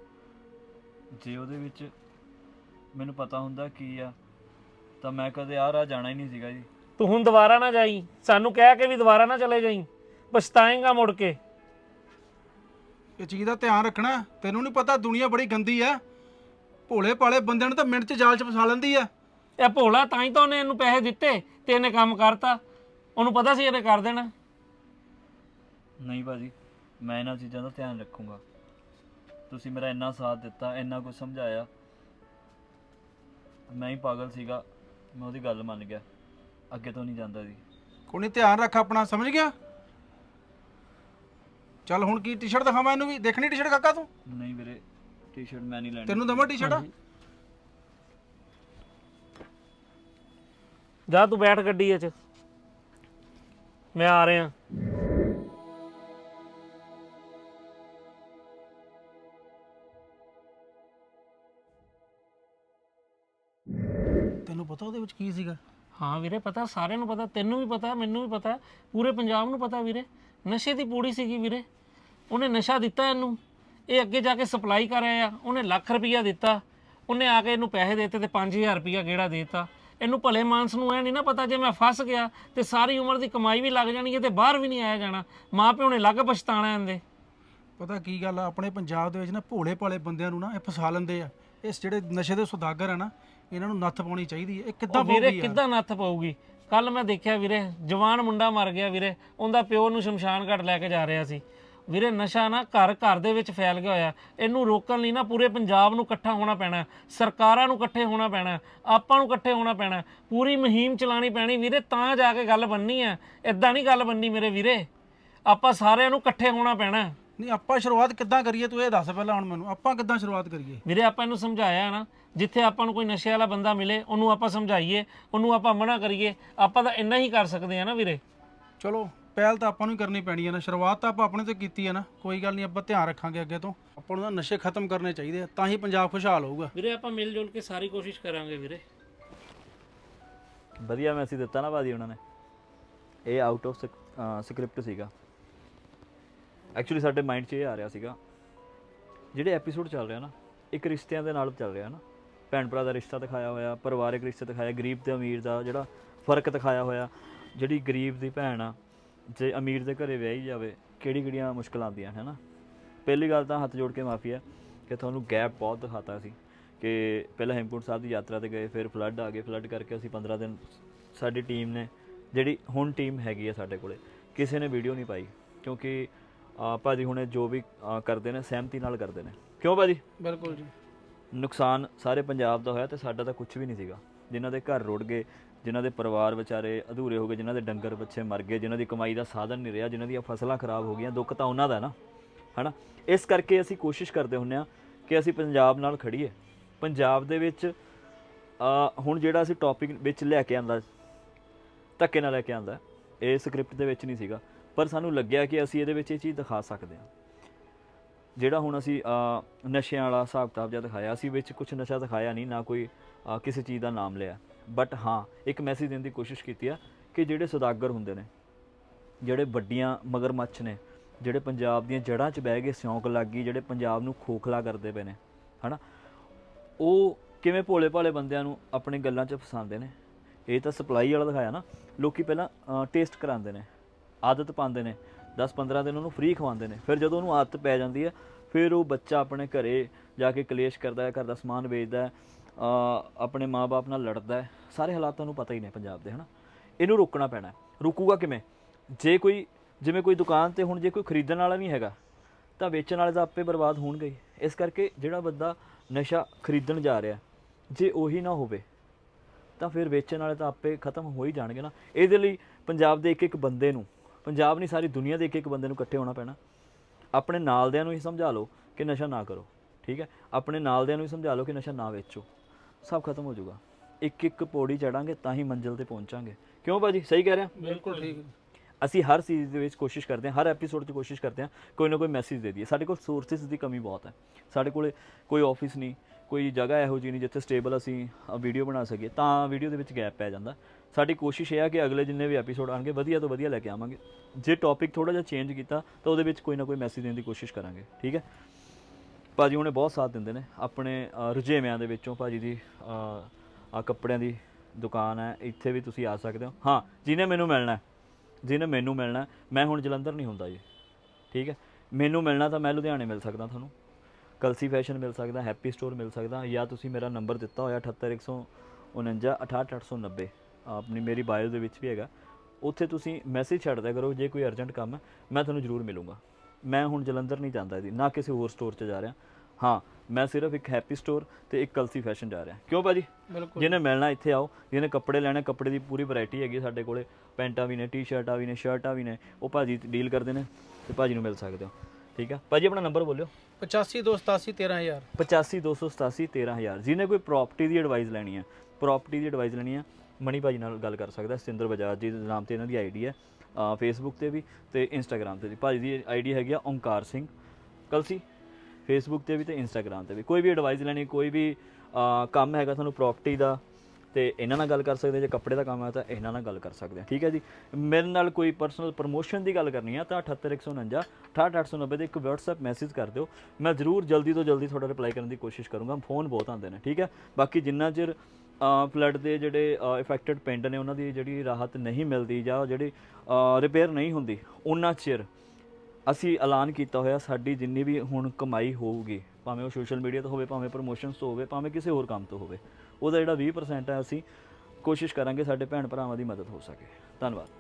ਜੇ ਉਹਦੇ ਵਿੱਚ ਮੈਨੂੰ ਪਤਾ ਹੁੰਦਾ ਕੀ ਆ ਤਾਂ ਮੈਂ ਕਦੇ ਆ ਰਾਹ ਜਾਣਾ ਹੀ ਨਹੀਂ ਸੀਗਾ ਜੀ। ਤੂੰ ਹੁਣ ਦੁਬਾਰਾ ਨਾ ਜਾਈ। ਸਾਨੂੰ ਕਹਿ ਕੇ ਵੀ ਦੁਬਾਰਾ ਨਾ ਚਲੇ ਜਾਈ। ਪਛਤਾਏਂਗਾ ਮੁੜ ਕੇ। ਇਹ ਚੀਜ਼ ਦਾ ਧਿਆਨ ਰੱਖਣਾ। ਤੈਨੂੰ ਨਹੀਂ ਪਤਾ ਦੁਨੀਆ ਬੜੀ ਗੰਦੀ ਆ। ਭੋਲੇ ਭਾਲੇ ਬੰਦਿਆਂ ਨੂੰ ਤਾਂ ਮਿੰਟ 'ਚ ਜਾਲ 'ਚ ਫਸਾ ਲੈਂਦੀ ਆ। ਇਹ ਭੋਲਾ ਤਾਂ ਹੀ ਤਾਂ ਉਹਨੇ ਇਹਨੂੰ ਪੈਸੇ ਦਿੱਤੇ ਤੇ ਇਹਨੇ ਕੰਮ ਕਰਤਾ। ਉਹਨੂੰ ਪਤਾ ਸੀ ਇਹਨੇ ਕਰ ਦੇਣਾ। ਨਹੀਂ ਭਾਜੀ ਮੈਂ ਇਹਨਾਂ ਚੀਜ਼ਾਂ ਦਾ ਧਿਆਨ ਰੱਖੂੰਗਾ। ਤੁਸੀਂ ਮੇਰਾ ਇੰਨਾ ਸਾਥ ਦਿੱਤਾ ਇੰਨਾ ਕੁਝ ਸਮਝਾਇਆ। ਮੈਂ ਹੀ ਪਾਗਲ ਸੀਗਾ ਮੈਂ ਉਹਦੀ ਗੱਲ ਮੰਨ ਗਿਆ। ਅੱਗੇ ਤੋਂ ਨਹੀਂ ਜਾਂਦਾ ਜੀ। ਕੋਈ ਨਹੀਂ ਧਿਆਨ ਰੱਖ ਆਪਣਾ ਸਮਝ ਗਿਆ? ਚੱਲ ਹੁਣ ਕੀ ਟੀ-ਸ਼ਰਟ ਦਿਖਾਵਾਂ ਇਹਨੂੰ ਵੀ? ਦੇਖਣੀ ਟੀ-ਸ਼ਰਟ ਕਾਕਾ ਤੂੰ? ਨਹੀਂ ਵੀਰੇ ਟੀ-ਸ਼ਰਟ ਮੈਂ ਨਹੀਂ ਲੈਣੀ। ਤੈਨੂੰ ਦਵਾਂ ਟੀ-ਸ਼ਰਟ ਜਾ ਤੂੰ ਬੈਠ ਗੱਡੀ 'ਚ ਮੈਂ ਆ ਰਿਹਾ। ਤੈਨੂੰ ਪਤਾ ਉਹਦੇ ਵਿੱਚ ਕੀ ਸੀਗਾ? ਹਾਂ ਵੀਰੇ ਪਤਾ ਸਾਰਿਆਂ ਨੂੰ ਪਤਾ ਤੈਨੂੰ ਵੀ ਪਤਾ ਮੈਨੂੰ ਵੀ ਪਤਾ ਪੂਰੇ ਪੰਜਾਬ ਨੂੰ ਪਤਾ ਵੀਰੇ। ਨਸ਼ੇ ਦੀ ਪੂੜੀ ਸੀਗੀ ਵੀਰੇ। ਉਹਨੇ ਨਸ਼ਾ ਦਿੱਤਾ ਇਹਨੂੰ। ਇਹ ਅੱਗੇ ਜਾ ਕੇ ਸਪਲਾਈ ਕਰ ਆਇਆ ਉਹਨੇ ਲੱਖ ਰੁਪਈਆ ਦਿੱਤਾ ਉਹਨੇ ਆ ਕੇ ਇਹਨੂੰ ਪੈਸੇ ਦਿੱਤੇ ਤੇ 5000 ਰੁਪਈਆ ਗੇੜਾ ਦੇਤਾ। ਇਹਨੂੰ ਭਲੇ ਮਾਨਸ ਨੂੰ ਐ ਨਹੀਂ ਨਾ ਪਤਾ ਜੇ ਮੈਂ ਫਸ ਗਿਆ ਤੇ ਸਾਰੀ ਉਮਰ ਦੀ ਕਮਾਈ ਵੀ ਲੱਗ ਜਾਣੀ ਹੈ ਤੇ ਬਾਹਰ ਵੀ ਨਹੀਂ ਆਇਆ ਜਾਣਾ। ਮਾਂ ਪਿਓ ਨੇ ਲੱਗ ਪਛਤਾਣਾ ਇਹਦੇ। ਪਤਾ ਕੀ ਗੱਲ ਆ ਆਪਣੇ ਪੰਜਾਬ ਦੇ ਵਿੱਚ ਨਾ ਭੋਲੇ ਭਾਲੇ ਬੰਦਿਆਂ ਨੂੰ ਨਾ ਇਹ ਫਸਾ ਲੈਂਦੇ ਆ। ਇਸ ਜਿਹੜੇ ਨਸ਼ੇ ਦੇ ਸੁਦਾਗਰ ਆ ਨਾ ਇਹਨਾਂ ਨੂੰ ਨੱਥ ਪਾਉਣੀ ਚਾਹੀਦੀ ਹੈ। ਇਹ ਕਿੱਦਾਂ ਵੀਰੇ ਪਾਉਗੀ ਯਾਰ? ਕਿੱਦਾਂ ਨੱਥ ਪਾਊਗੀ? ਕੱਲ ਮੈਂ ਦੇਖਿਆ ਵੀਰੇ ਜਵਾਨ ਮੁੰਡਾ ਮਰ ਗਿਆ ਵੀਰੇ ਉਹਦਾ ਪਿਓ ਨੂੰ ਸ਼ਮਸ਼ਾਨ ਘਾਟ ਲੈ ਕੇ ਜਾ ਰਿਹਾ ਸੀ। ਵੀਰੇ ਨਸ਼ਾ ਨਾ ਘਰ ਘਰ ਦੇ ਵਿੱਚ ਫੈਲ ਗਿਆ ਹੋਇਆ। ਇਹਨੂੰ ਰੋਕਣ ਲਈ ਨਾ ਪੂਰੇ ਪੰਜਾਬ ਨੂੰ ਇਕੱਠਾ ਹੋਣਾ ਪੈਣਾ ਸਰਕਾਰਾਂ ਨੂੰ ਇਕੱਠੇ ਹੋਣਾ ਪੈਣਾ ਆਪਾਂ ਨੂੰ ਇਕੱਠੇ ਹੋਣਾ ਪੈਣਾ ਪੂਰੀ ਮੁਹਿੰਮ ਚਲਾਣੀ ਪੈਣੀ। ਵੀਰੇ ਤਾਂ ਜਾ ਕੇ ਗੱਲ ਬੰਨੀ ਆ ਇਦਾਂ ਨਹੀਂ ਗੱਲ ਬੰਨੀ ਮੇਰੇ ਵੀਰੇ। ਆਪਾਂ ਸਾਰਿਆਂ ਨੂੰ ਇਕੱਠੇ ਹੋਣਾ ਪੈਣਾ ਨਹੀਂ ਆਪਾਂ ਸ਼ੁਰੂਆਤ ਕਿੱਦਾਂ ਕਰੀਏ? ਤੂੰ ਇਹ ਦੱਸ ਪਹਿਲਾਂ ਹੁਣ ਮੈਨੂੰ। ਆਪਾਂ ਕਿੱਦਾਂ ਸ਼ੁਰੂਆਤ ਕਰੀਏ? ਵੀਰੇ ਆਪਾਂ ਇਹਨੂੰ ਸਮਝਾਇਆ ਨਾ ਜਿੱਥੇ ਆਪਾਂ ਨੂੰ ਕੋਈ ਨਸ਼ੇ ਵਾਲਾ ਬੰਦਾ ਮਿਲੇ ਉਹਨੂੰ ਆਪਾਂ ਸਮਝਾਈਏ ਉਹਨੂੰ ਆਪਾਂ ਮਨਾ ਕਰੀਏ। ਆਪਾਂ ਤਾਂ ਇੰਨਾ ਹੀ ਕਰ ਸਕਦੇ ਆ ਨਾ ਵੀਰੇ। ਚਲੋ ਪਹਿਲ ਤਾਂ ਆਪਾਂ ਨੂੰ ਹੀ ਕਰਨੀ ਪੈਣੀ ਹੈ ਨਾ ਸ਼ੁਰੂਆਤ ਤਾਂ ਆਪਾਂ ਆਪਣੇ ਤੋਂ ਕੀਤੀ ਹੈ ਨਾ ਕੋਈ ਗੱਲ ਨਹੀਂ ਆਪਾਂ ਧਿਆਨ ਰੱਖਾਂਗੇ ਅੱਗੇ ਤੋਂ। ਆਪਾਂ ਨੂੰ ਨਾ ਨਸ਼ੇ ਖਤਮ ਕਰਨੇ ਚਾਹੀਦੇ ਆ ਤਾਂ ਹੀ ਪੰਜਾਬ ਖੁਸ਼ਹਾਲ ਹੋਊਗਾ। ਵੀਰੇ ਆਪਾਂ ਮਿਲ ਜੁਲ ਕੇ ਸਾਰੀ ਕੋਸ਼ਿਸ਼ ਕਰਾਂਗੇ ਵੀਰੇ। ਵਧੀਆ ਮੈਸੇਜ ਦਿੱਤਾ ਨਾ ਭਾਜੀ ਉਹਨਾਂ ਨੇ। ਇਹ ਆਊਟ ਆਫ ਸਕ੍ਰਿਪਟ ਸੀਗਾ। ਐਕਚੁਅਲੀ ਸਾਡੇ ਮਾਈਂਡ 'ਚ ਇਹ ਆ ਰਿਹਾ ਸੀਗਾ। ਜਿਹੜੇ ਐਪੀਸੋਡ ਚੱਲ ਰਿਹਾ ਨਾ ਇੱਕ ਰਿਸ਼ਤਿਆਂ ਦੇ ਨਾਲ ਚੱਲ ਰਿਹਾ ਨਾ। ਭੈਣ ਭਰਾ ਦਾ ਰਿਸ਼ਤਾ ਦਿਖਾਇਆ ਹੋਇਆ ਪਰਿਵਾਰਕ ਰਿਸ਼ਤਾ ਦਿਖਾਇਆ ਗਰੀਬ ਤੇ ਅਮੀਰ ਦਾ ਜਿਹੜਾ ਫ਼ਰਕ ਦਿਖਾਇਆ ਹੋਇਆ। ਜਿਹੜੀ ਗਰੀਬ ਦੀ ਭੈਣ ਆ ਜੇ ਅਮੀਰ ਦੇ ਘਰੇ ਵਿਆਹੀ ਜਾਵੇ ਕਿਹੜੀ ਕਿਹੜੀਆਂ ਮੁਸ਼ਕਲਾਂ ਆਉਂਦੀਆਂ ਹੈ ਨਾ? ਪਹਿਲੀ ਗੱਲ ਤਾਂ ਹੱਥ ਜੋੜ ਕੇ ਮਾਫੀ ਹੈ ਕਿ ਤੁਹਾਨੂੰ ਗੈਪ ਬਹੁਤ ਦਿਖਾਤਾ ਸੀ ਕਿ ਪਹਿਲਾਂ ਹੇਮਕੁੰਟ ਸਾਹਿਬ ਦੀ ਯਾਤਰਾ ਤੇ ਗਏ ਫਿਰ ਫਲੱਡ ਆ ਗਏ ਫਲੱਡ ਕਰਕੇ ਅਸੀਂ 15 ਦਿਨ ਸਾਡੀ ਟੀਮ ਨੇ ਜਿਹੜੀ ਹੁਣ ਟੀਮ ਹੈਗੀ ਆ ਸਾਡੇ ਕੋਲੇ ਕਿਸੇ ਨੇ ਵੀਡੀਓ ਨਹੀਂ ਪਾਈ ਕਿਉਂਕਿ ਭਾਜੀ ਹੁਣੇ ਜੋ ਵੀ ਕਰਦੇ ਨੇ ਸਹਿਮਤੀ ਨਾਲ ਕਰਦੇ ਨੇ। ਕਿਉਂ ਭਾਜੀ ਬਿਲਕੁਲ ਜੀ। ਨੁਕਸਾਨ ਸਾਰੇ ਪੰਜਾਬ ਦਾ ਹੋਇਆ ਤੇ ਸਾਡਾ ਤਾਂ ਕੁਝ ਵੀ ਨਹੀਂ ਸੀਗਾ। ਜਿਨ੍ਹਾਂ ਦੇ ਘਰ ਰੁੜ ਗਏ ਜਿਨ੍ਹਾਂ ਦੇ ਪਰਿਵਾਰ ਵਿਚਾਰੇ ਅਧੂਰੇ ਹੋ ਗਏ, ਜਿਨ੍ਹਾਂ ਦੇ ਡੰਗਰ ਬੱਚੇ ਮਰ ਗਏ, ਜਿਨ੍ਹਾਂ ਦੀ ਕਮਾਈ ਦਾ ਸਾਧਨ ਨਹੀਂ ਰਿਹਾ, ਜਿਨ੍ਹਾਂ ਦੀਆਂ ਫਸਲਾਂ ਖਰਾਬ ਹੋ ਗਈਆਂ, ਦੁੱਖ ਤਾਂ ਉਹਨਾਂ ਦਾ ਨਾ? ਹਨਾ? ਇਸ ਕਰਕੇ ਅਸੀਂ ਕੋਸ਼ਿਸ਼ ਕਰਦੇ ਹੁੰਨੇ ਆ ਕਿ ਅਸੀਂ ਪੰਜਾਬ ਨਾਲ ਖੜੀਏ ਪੰਜਾਬ ਦੇ ਵਿੱਚ ਹੁਣ ਜਿਹੜਾ ਅਸੀਂ ਟੌਪਿਕ ਵਿੱਚ ਲੈ ਕੇ ਆਂਦਾ, ਧੱਕੇ ਨਾਲ ਲੈ ਕੇ ਆਂਦਾ, ਇਹ ਸਕ੍ਰਿਪਟ ਦੇ ਵਿੱਚ ਨਹੀਂ ਸੀਗਾ। ਪਰ ਸਾਨੂੰ ਲੱਗਿਆ ਕਿ ਅਸੀਂ ਇਹਦੇ ਵਿੱਚ ਇਹ ਚੀਜ਼ ਦਿਖਾ ਸਕਦੇ ਹਾਂ। ਜਿਹੜਾ ਹੁਣ ਅਸੀਂ ਨਸ਼ਿਆਂ ਵਾਲਾ ਹਿਸਾਬ ਕਿਤਾਬ ਜਿਹਾ ਦਿਖਾਇਆ, ਅਸੀਂ ਵਿੱਚ ਕੁਝ ਨਸ਼ਾ ਦਿਖਾਇਆ ਨਹੀਂ, ਨਾ ਕੋਈ ਕਿਸੇ ਚੀਜ਼ ਦਾ ਨਾਮ ਲਿਆ। ਬਟ ਹਾਂ, ਇੱਕ ਮੈਸੇਜ ਦੇਣ ਦੀ ਕੋਸ਼ਿਸ਼ ਕੀਤੀ ਆ ਕਿ ਜਿਹੜੇ ਸੌਦਾਗਰ ਹੁੰਦੇ ਨੇ, ਜਿਹੜੇ ਵੱਡੀਆਂ ਮਗਰਮੱਛ ਨੇ, ਜਿਹੜੇ ਪੰਜਾਬ ਦੀਆਂ ਜੜ੍ਹਾਂ 'ਚ ਬਹਿ ਕੇ ਸਿਉਂਕ ਲੱਗ ਗਈ, ਜਿਹੜੇ ਪੰਜਾਬ ਨੂੰ ਖੋਖਲਾ ਕਰਦੇ ਪਏ ਨੇ, ਹਨਾ? ਉਹ ਕਿਵੇਂ ਭੋਲੇ ਭਾਲੇ ਬੰਦਿਆਂ ਨੂੰ ਆਪਣੇ ਗੱਲਾਂ 'ਚ ਫਸਾਉਂਦੇ ਨੇ? ਇਹ ਤਾਂ ਸਪਲਾਈ ਵਾਲਾ ਦਿਖਾਇਆ ਨਾ, ਲੋਕੀ ਪਹਿਲਾਂ ਟੇਸਟ ਕਰਾਉਂਦੇ ਨੇ, ਆਦਤ ਪਾਉਂਦੇ ਨੇ 10-15 ਦਿਨ ਉਹਨੂੰ ਫ੍ਰੀ ਖਵਾਉਂਦੇ ਨੇ, ਫਿਰ ਜਦੋਂ ਉਹਨੂੰ ਆਦਤ ਪੈ ਜਾਂਦੀ ਹੈ, ਫਿਰ ਉਹ ਬੱਚਾ ਆਪਣੇ ਘਰੇ ਜਾ ਕੇ ਕਲੇਸ਼ ਕਰਦਾ ਹੈ, ਘਰ ਦਾ ਸਮਾਨ ਵੇਚਦਾ ਹੈ ਆਪਣੇ ਮਾਪੇ ਨਾਲ ਲੜਦਾ ਹੈ, ਸਾਰੇ ਹਾਲਾਤਾਂ ਨੂੰ ਪਤਾ ਹੀ ਨੇ ਪੰਜਾਬ ਦੇ, ਹਨਾ? ਇਹਨੂੰ ਰੋਕਣਾ ਪੈਣਾ ਰੁਕੂਗਾ ਕਿਵੇਂ? ਜੇ ਕੋਈ, ਜਿਵੇਂ ਕੋਈ ਦੁਕਾਨ ਤੇ ਹੁਣ ਜੇ ਕੋਈ ਖਰੀਦਣ ਵਾਲਾ ਨਹੀਂ ਹੈਗਾ, ਤਾਂ ਵੇਚਣ ਵਾਲੇ ਤਾਂ ਆਪੇ ਬਰਬਾਦ ਹੋਣਗੇ ਇਸ ਕਰਕੇ ਜਿਹੜਾ ਬੰਦਾ ਨਸ਼ਾ ਖਰੀਦਣ ਜਾ ਰਿਹਾ, ਜੇ ਉਹੀ ਨਾ ਹੋਵੇ, ਤਾਂ ਫਿਰ ਵੇਚਣ ਵਾਲੇ ਤਾਂ ਆਪੇ ਖਤਮ ਹੋ ਹੀ ਜਾਣਗੇ ਨਾ। ਇਹਦੇ ਲਈ ਪੰਜਾਬ ਦੇ ਇੱਕ ਇੱਕ ਬੰਦੇ ਨੂੰ, ਪੰਜਾਬ ਨਹੀਂ, ਸਾਰੀ ਦੁਨੀਆ ਦੇ ਇੱਕ ਇੱਕ ਬੰਦੇ ਨੂੰ ਇਕੱਠੇ ਹੋਣਾ ਪੈਣਾ। ਆਪਣੇ ਨਾਲਦਿਆਂ ਨੂੰ ਹੀ ਸਮਝਾ ਲਓ ਕਿ ਨਸ਼ਾ ਨਾ ਕਰੋ, ਠੀਕ ਹੈ? ਆਪਣੇ ਨਾਲਦਿਆਂ ਨੂੰ ਹੀ ਸਮਝਾ ਲਓ ਕਿ ਨਸ਼ਾ ਨਾ ਵੇਚੋ। ਸਭ ਖਤਮ ਹੋ ਜਾਊਗਾ। ਇੱਕ ਇੱਕ ਪੌੜੀ ਚੜਾਂਗੇ ਤਾਂ ਹੀ ਮੰਜ਼ਿਲ ਤੇ ਪਹੁੰਚਾਂਗੇ। ਕਿਉਂ ਭਾਜੀ? ਸਹੀ ਕਹਿ ਰਿਹਾ? ਬਿਲਕੁਲ ਠੀਕ। ਅਸੀਂ ਹਰ ਚੀਜ਼ ਦੇ ਵਿੱਚ ਕੋਸ਼ਿਸ਼ ਕਰਦੇ ਹਾਂ ਹਰ ਐਪੀਸੋਡ 'ਚ ਕੋਸ਼ਿਸ਼ ਕਰਦੇ ਹਾਂ ਕੋਈ ਨਾ ਕੋਈ ਮੈਸੇਜ ਦੇ ਦਈਏ। ਸਾਡੇ ਕੋਲ ਸੋਰਸਸ ਦੀ ਕਮੀ ਬਹੁਤ ਹੈ। ਸਾਡੇ ਕੋਲੇ ਕੋਈ ਆਫਿਸ ਨਹੀਂ ਕੋਈ ਜਗ੍ਹਾ ਇਹੋ ਜਿਹੀ ਨਹੀਂ ਜਿੱਥੇ ਸਟੇਬਲ ਅਸੀਂ ਵੀਡੀਓ ਬਣਾ ਸਕੀਏ ਤਾਂ ਵੀਡੀਓ ਦੇ ਵਿੱਚ ਗੈਪ ਪੈ ਜਾਂਦਾ। ਸਾਡੀ ਕੋਸ਼ਿਸ਼ ਇਹ ਆ ਕਿ ਅਗਲੇ ਜਿੰਨੇ ਵੀ ਐਪੀਸੋਡ ਆਣਗੇ ਵਧੀਆ ਤੋਂ ਵਧੀਆ ਲੈ ਕੇ ਆਵਾਂਗੇ। ਜੇ ਟੌਪਿਕ ਥੋੜਾ ਜਿਹਾ ਚੇਂਜ ਕੀਤਾ ਤਾਂ ਉਹਦੇ ਵਿੱਚ ਕੋਈ ਨਾ ਕੋਈ ਮੈਸੇਜ ਦੇਣ ਦੀ ਕੋਸ਼ਿਸ਼ ਕਰਾਂਗੇ ਠੀਕ ਹੈ? ਭਾਜੀ ਉਹਨੇ ਬਹੁਤ ਸਾਥ ਦਿੰਦੇ ਨੇ। ਆਪਣੇ ਰੁਝੇਵਿਆਂ ਦੇ ਵਿੱਚੋਂ ਭਾਜੀ ਦੀ ਆ ਕੱਪੜਿਆਂ ਦੀ ਦੁਕਾਨ ਹੈ। ਇੱਥੇ ਵੀ ਤੁਸੀਂ ਆ ਸਕਦੇ ਹੋ। ਹਾਂ, ਜਿਹਨੇ ਮੈਨੂੰ ਮਿਲਣਾ ਜਿਹਨੇ ਮੈਨੂੰ ਮਿਲਣਾ ਮੈਂ ਹੁਣ ਜਲੰਧਰ ਨਹੀਂ ਹੁੰਦਾ ਜੀ। ਠੀਕ ਹੈ? ਮੈਨੂੰ ਮਿਲਣਾ ਤਾਂ ਮੈਂ ਲੁਧਿਆਣੇ ਮਿਲ ਸਕਦਾ ਤੁਹਾਨੂੰ। ਕਲਸੀ ਫੈਸ਼ਨ ਮਿਲ ਸਕਦਾ, ਹੈਪੀ ਸਟੋਰ ਮਿਲ ਸਕਦਾ। ਜਾਂ ਤੁਸੀਂ ਮੇਰਾ ਨੰਬਰ ਦਿੱਤਾ ਹੋਇਆ 78149 68890 ਆਪਣੀ ਮੇਰੀ ਬਾਇਓ ਦੇ ਵਿੱਚ ਵੀ ਹੈਗਾ। ਉੱਥੇ ਤੁਸੀਂ ਮੈਸੇਜ ਛੱਡ ਦਿਆ ਕਰੋ। ਜੇ ਕੋਈ ਅਰਜੈਂਟ ਕੰਮ ਹੈ, ਮੈਂ ਤੁਹਾਨੂੰ ਜ਼ਰੂਰ ਮਿਲੂੰਗਾ। ਮੈਂ ਹੁਣ ਜਲੰਧਰ ਨਹੀਂ ਜਾਂਦਾ ਜੀ ਨਾ ਕਿਸੇ ਹੋਰ ਸਟੋਰ 'ਚ ਜਾ ਰਿਹਾ। ਹਾਂ ਮੈਂ ਸਿਰਫ ਇੱਕ ਹੈਪੀ ਸਟੋਰ ਤੇ ਇੱਕ ਕਲਸੀ ਫੈਸ਼ਨ ਜਾ ਰਿਹਾ। ਕਿਉਂ ਭਾਜੀ? ਜਿਹਨੇ ਮਿਲਣਾ ਇੱਥੇ ਆਓ ਜਿਹਨੇ ਕੱਪੜੇ ਲੈਣੇ ਕੱਪੜੇ ਦੀ ਪੂਰੀ ਵੈਰਾਈਟੀ ਹੈਗੀ ਸਾਡੇ ਕੋਲੇ। ਪੈਂਟਾਂ ਵੀ ਨੇ ਟੀ-ਸ਼ਰਟਾਂ ਵੀ ਨੇ ਸ਼ਰਟਾਂ ਵੀ ਨੇ ਉਹ ਭਾਜੀ ਡੀਲ ਕਰਦੇ ਨੇ ਤੇ ਭਾਜੀ ਨੂੰ ਮਿਲ ਸਕਦੇ ਹੋ। ਠੀਕ ਆ? ਭਾਜੀ ਆਪਣਾ ਨੰਬਰ ਬੋਲਿਓ। 85 13000 852887 13000 ਜਿਹਨੇ ਕੋਈ ਪ੍ਰਾਪਰਟੀ ਦੀ ਐਡਵਾਈਸ ਲੈਣੀ ਹੈ ਪ੍ਰਾਪਰਟੀ ਦੀ ਐਡਵਾਈਸ ਲੈਣੀ ਹੈ ਮਣੀ ਭਾਜੀ ਨਾਲ ਗੱਲ ਕਰ ਸਕਦਾ ਸਤਿੰਦਰ ਬਜਾਜ ਜੀ ਦੇ ਨਾਮ ਤੇ ਇਹਨਾਂ ਦੀ ਆਈਡੀ ਹੈ ਫੇਸਬੁੱਕ ਤੇ ਵੀ ਤੇ ਇੰਸਟਾਗ੍ਰam ਤੇ ਵੀ। ਭਾਜੀ ਦੀ ਆਈਡੀ ਹੈਗੀ ਆ ਓਮਕਾਰ ਸਿੰਘ। ਕਲਸੀ ਫੇਸਬੁੱਕ ਤੇ ਵੀ ਤੇ ਇੰਸਟਾਗ੍ਰam ਤੇ ਵੀ। ਕੋਈ ਵੀ ਐਡਵਾਈਸ ਲੈਣੀ, ਕੋਈ ਵੀ ਕੰਮ ਹੈਗਾ ਤੁਹਾਨੂੰ ਪ੍ਰਾਪਰਟੀ ਦਾ, ਤੇ ਇਹਨਾਂ ਨਾਲ ਗੱਲ ਕਰ ਸਕਦੇ ਜੇ ਕੱਪੜੇ ਦਾ ਕੰਮ ਹੈ ਤਾਂ ਇਹਨਾਂ ਨਾਲ ਗੱਲ ਕਰ ਸਕਦੇ ਹਾਂ ਠੀਕ ਹੈ ਜੀ? ਮੇਰੇ ਨਾਲ ਕੋਈ ਪਰਸਨਲ ਪ੍ਰਮੋਸ਼ਨ ਦੀ ਗੱਲ ਕਰਨੀ ਆ ਤਾਂ 78149 68890 ਦੇ ਇੱਕ WhatsApp ਮੈਸੇਜ ਕਰ ਦਿਓ। ਮੈਂ ਜ਼ਰੂਰ ਜਲਦੀ ਤੋਂ ਜਲਦੀ ਤੁਹਾਡਾ ਰਿਪਲਾਈ ਕਰਨ ਦੀ ਕੋਸ਼ਿਸ਼ ਕਰੂੰਗਾ। ਫੋਨ ਬਹੁਤ ਆਉਂਦੇ ਨੇ, ਠੀਕ ਹੈ? ਬਾਕੀ ਜਿੰਨਾ ਚਿਰ ਫਲੱਡ ਦੇ ਜਿਹੜੇ ਇਫੈਕਟਡ ਪਿੰਡ ਨੇ, ਉਹਨਾਂ ਦੀ ਜਿਹੜੀ ਰਾਹਤ ਨਹੀਂ ਮਿਲਦੀ ਜਾਂ ਜਿਹੜੀ ਰਿਪੇਅਰ ਨਹੀਂ ਹੁੰਦੀ, ਉਹਨਾਂ ਚਿਰ ਅਸੀਂ ਐਲਾਨ ਕੀਤਾ ਹੋਇਆ ਸਾਡੀ ਜਿੰਨੀ ਵੀ ਹੁਣ ਕਮਾਈ ਹੋਊਗੀ, ਭਾਵੇਂ ਉਹ ਸੋਸ਼ਲ ਮੀਡੀਆ ਤੋਂ ਹੋਵੇ, ਭਾਵੇਂ ਪ੍ਰੋਮੋਸ਼ਨਸ ਤੋਂ ਹੋਵੇ, ਭਾਵੇਂ ਕਿਸੇ ਹੋਰ ਕੰਮ ਤੋਂ ਹੋਵੇ, ਉਹਦਾ ਜਿਹੜਾ 20% ਹੈ, ਅਸੀਂ ਕੋਸ਼ਿਸ਼ ਕਰਾਂਗੇ ਸਾਡੇ ਭੈਣ ਭਰਾਵਾਂ ਦੀ ਮਦਦ ਹੋ ਸਕੇ। ਧੰਨਵਾਦ।